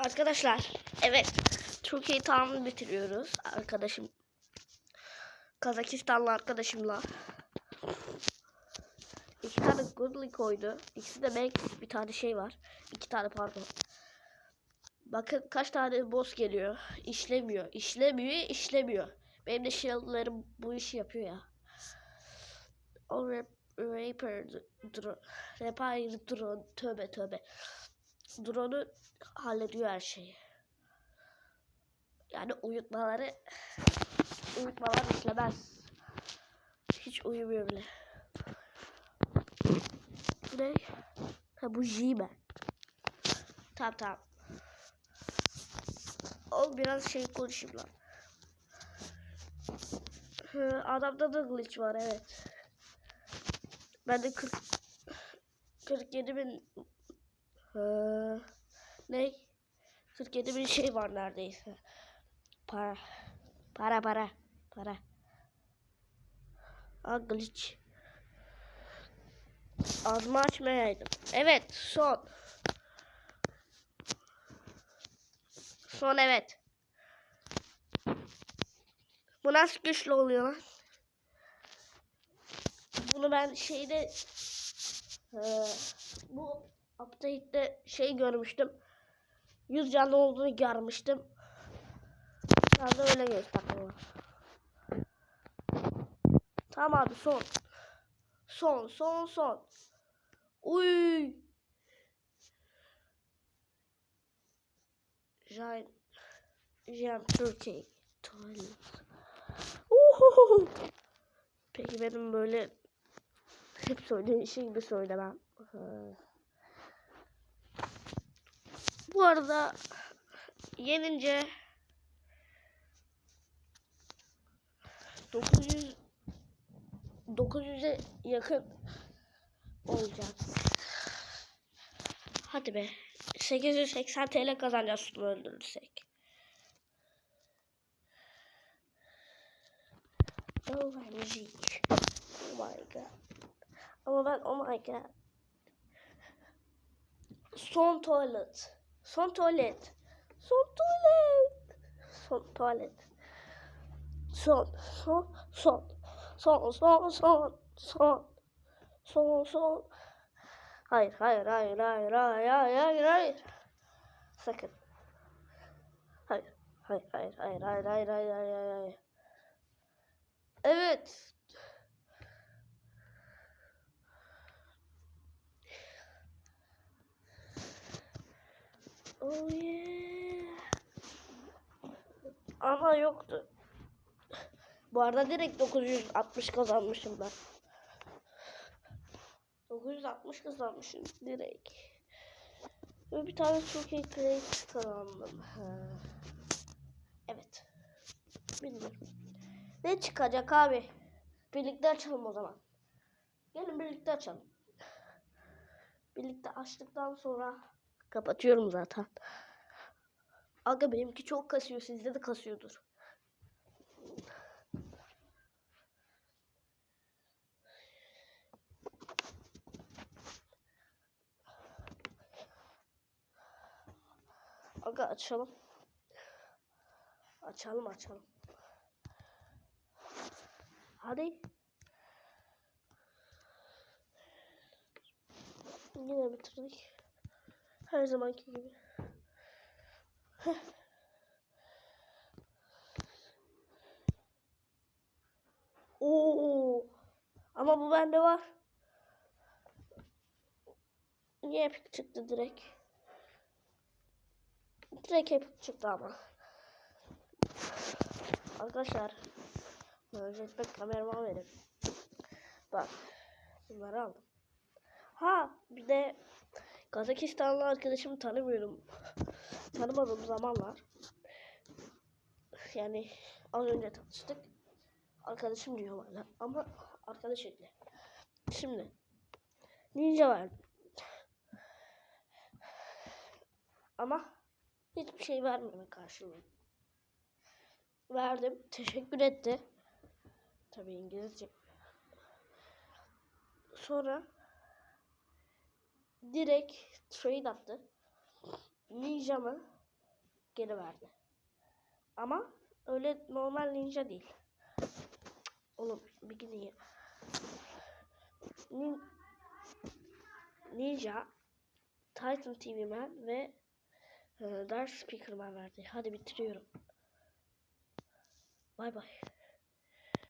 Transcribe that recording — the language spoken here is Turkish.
Arkadaşlar evet Türkiye'yi tam bitiriyoruz. Arkadaşım Kazakistanlı arkadaşımla iki tane goodly koydu. İkisi de Max bir tane şey var. İki tane pardon. Bakın kaç tane boss geliyor. İşlemiyor. işlemiyor, işlemiyor. Benim de shield'larım bu işi yapıyor ya. O rap, Raper drone, Repair drone, tövbe tövbe. Drone'u hallediyor her şeyi. Yani uyutmaları uyutmalar işlemez. Hiç uyumuyor bile. Bu ne? Ha bu J-Man. Tamam tamam. Ol biraz şey konuşayım lan. Adamda da glitch var evet. Ben de 40 47 bin Hı, ne? 47 bin şey var neredeyse. Para. Para para. Para. Aa glitch. Ağzımı açmayaydım. Evet son. Son evet. Bu nasıl güçlü oluyor lan? Bunu ben şeyde eee, bu update'de şey görmüştüm. 100 canlı olduğunu görmüştüm. Ben de öyle gösterdim. Tamam abi son. Son son son. Uy. Giant Turkey Toilet. Uhuhu. Peki benim böyle hep söylediğim şey gibi söylemem. Ha. Bu arada yenince 900 900'e yakın olacak. Hadi be. 880 TL kazanacağız bunu öldürürsek. OMG. Oh my god. Ama ben oh my god. Son tuvalet. Son tuvalet. Son tuvalet. Son tuvalet. Son. Son. Son. Son. Son. Son. Son. Son. Son. Hayır, hayır, hayır, hayır, hayır, hayır, hayır, hayır. Sakın. Hayır, hayır, hayır, hayır, hayır, hayır, hayır, hayır, hayır. Evet. Oh yeah. Ama yoktu. Bu arada direkt 960 kazanmışım ben. 960 kazanmışım direkt. Ve bir tane çok iyi plate kazandım. Evet. Bilmiyorum. Ne çıkacak abi? Birlikte açalım o zaman. Gelin birlikte açalım. Birlikte açtıktan sonra kapatıyorum zaten. Aga benimki çok kasıyor. Sizde de kasıyordur. Aga açalım. Açalım açalım. Hadi. Yine bitirdik. Her zamanki gibi. Oo. Ama bu bende var. Niye epik çıktı direkt? Direkt epik çıktı ama. Arkadaşlar. Jetpack kameramı verin. Bak. Bunları aldım. Ha bir de Kazakistanlı arkadaşımı tanımıyorum. Tanımadığım zamanlar. Yani az önce tanıştık. Arkadaşım diyor bana. Ama arkadaş ekle. Şimdi. Ninja verdim. Ama hiçbir şey vermeme karşılığı. Verdim. Teşekkür etti. Tabii İngilizce. Sonra direkt trade attı. Ninja'mı geri verdi. Ama öyle normal ninja değil. Oğlum bir gideyim. Nin Ninja, Titan TV ve e, Dark Speaker verdi. Hadi bitiriyorum. Bay bay.